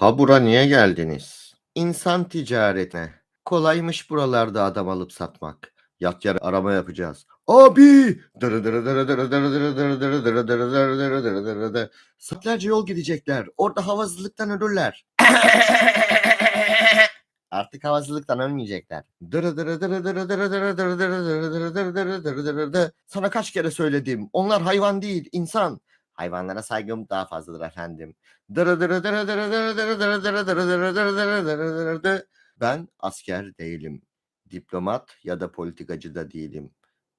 Ha bura niye geldiniz? İnsan ticaretine. Kolaymış buralarda adam alıp satmak. Yat yarı arama yapacağız. Abi! Saatlerce yol gidecekler. Orada havasızlıktan ölürler. Artık havasızlıktan ölmeyecekler. Sana kaç kere söyledim. Onlar hayvan değil, insan. Hayvanlara saygım daha fazladır efendim. Ben asker değilim. Diplomat ya da politikacı da değilim.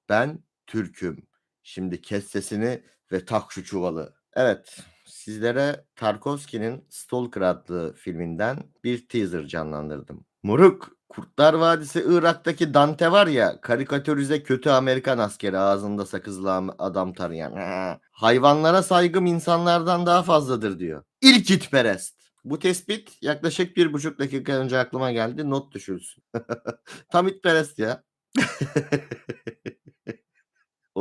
Ben Türk'üm. Şimdi kes sesini ve tak şu çuvalı. Evet sizlere Tarkovski'nin Stalker adlı filminden bir teaser canlandırdım. Moruk, Kurtlar Vadisi Irak'taki Dante var ya, karikatürize kötü Amerikan askeri ağzında sakızlı am- adam tarayan. Ha, Hayvanlara saygım insanlardan daha fazladır diyor. İlk itperest. Bu tespit yaklaşık bir buçuk dakika önce aklıma geldi. Not düşülsün. Tam itperest ya.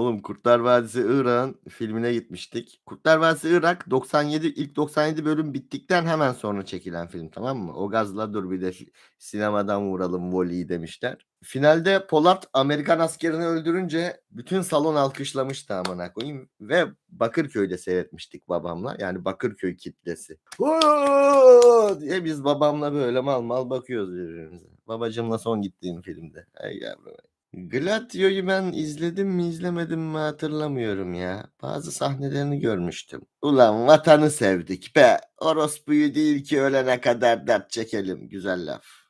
Oğlum Kurtlar Vadisi Irak'ın filmine gitmiştik. Kurtlar Vadisi Irak 97 ilk 97 bölüm bittikten hemen sonra çekilen film tamam mı? O gazla dur bir de sinemadan vuralım voleyi demişler. Finalde Polat Amerikan askerini öldürünce bütün salon alkışlamıştı amına koyayım ve Bakırköy'de seyretmiştik babamla. Yani Bakırköy kitlesi. "Oo!" diye biz babamla böyle mal mal bakıyoruz birbirimize. Babacımla son gittiğim filmde. Ay yavrum. Gladio'yu ben izledim mi izlemedim mi hatırlamıyorum ya. Bazı sahnelerini görmüştüm. Ulan vatanı sevdik be. Orospuyu değil ki ölene kadar dert çekelim. Güzel laf.